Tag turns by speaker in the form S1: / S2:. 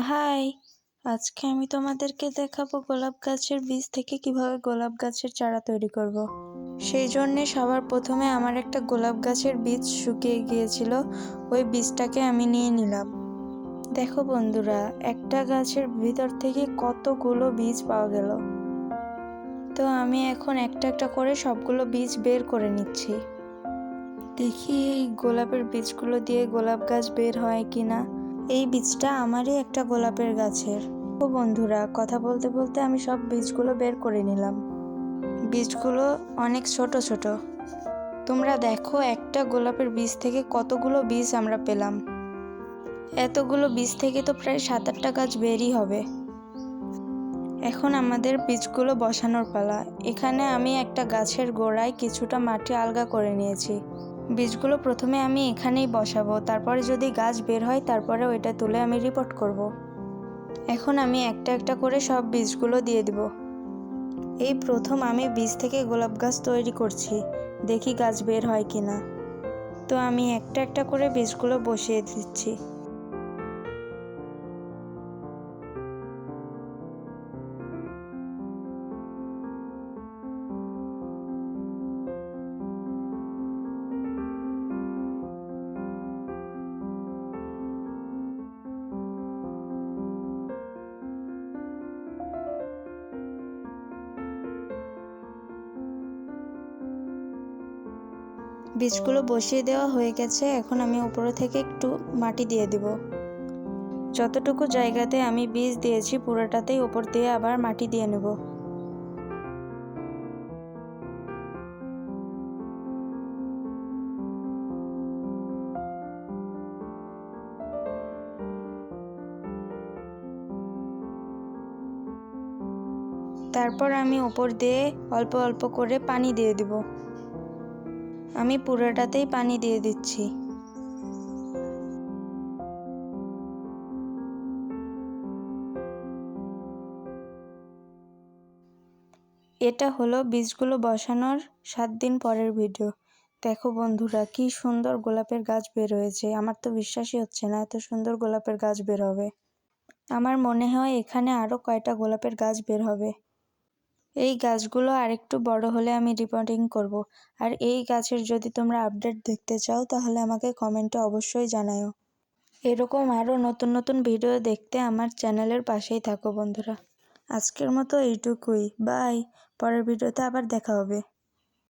S1: High, আজকে আমি তোমাদেরকে দেখাবো গোলাপ গাছের বীজ থেকে কীভাবে গোলাপ গাছের চারা তৈরি করব। সেই জন্যে সবার প্রথমে আমার একটা গোলাপ গাছের বীজ শুকিয়ে গিয়েছিল, ওই বীজটাকে আমি নিয়ে নিলাম। দেখো বন্ধুরা, একটা গাছের ভিতর থেকে কতগুলো বীজ পাওয়া গেল। তো আমি এখন একটা একটা করে সবগুলো বীজ বের করে নিচ্ছি। দেখি এই গোলাপের বীজগুলো দিয়ে গোলাপ গাছ বের হয় কিনা। এই বীজটা আমারই একটা গোলাপের গাছের। ও বন্ধুরা, কথা বলতে বলতে আমি সব বীজগুলো বের করে নিলাম। বীজগুলো অনেক ছোট ছোট। তোমরা দেখো একটা গোলাপের বীজ থেকে কতগুলো বীজ আমরা পেলাম। এতগুলো বীজ থেকে তো প্রায় সাত আটটা গাছ বেরই হবে। এখন আমাদের বীজগুলো বসানোর পালা। এখানে আমি একটা গাছের গোড়ায় কিছুটা মাটি আলগা করে নিয়েছি। বীজগুলো প্রথমে আমি এখানেই বসাবো, তারপরে যদি গাছ বের হয় তারপরে ওইটা তুলে আমি রিপোর্ট করব। এখন আমি একটা একটা করে সব বীজগুলো দিয়ে দিব। এই প্রথম আমি বীজ থেকে গোলাপ গাছ তৈরি করছি, দেখি গাছ বের হয় কি না তো আমি একটা একটা করে বীজগুলো বসিয়ে দিচ্ছি। বীজগুলো বসিয়ে দেওয়া হয়ে গেছে, এখন আমি উপরে থেকে একটু মাটি দিয়ে দিব। যতটুকু জায়গাতে আমি বীজ দিয়েছি, পুরোটাতেই উপর দিয়ে আবার মাটি দিয়ে নেব। তারপর আমি উপর দিয়ে অল্প অল্প করে পানি দিয়ে দিব। আমি পুরোটাতেই পানি দিয়ে দিচ্ছি। এটা হলো বীজগুলো বসানোর সাত দিন পরের ভিডিও। দেখো বন্ধুরা, কি সুন্দর গোলাপের গাছ বের হয়েছে। আমার তো বিশ্বাসই হচ্ছে না এত সুন্দর গোলাপের গাছ বের হবে। আমার মনে হয় এখানে আরও কয়টা গোলাপের গাছ বের হবে। এই গাছগুলো আরেকটু বড় হলে আমি রিপোর্টিং করব। আর এই গাছের যদি তোমরা আপডেট দেখতে চাও, তাহলে আমাকে কমেন্টে অবশ্যই জানাও এরকম আরও নতুন নতুন ভিডিও দেখতে আমার চ্যানেলের পাশেই থাকো বন্ধুরা। আজকের মতো এইটুকুই। বাই পরের ভিডিওতে আবার দেখা হবে।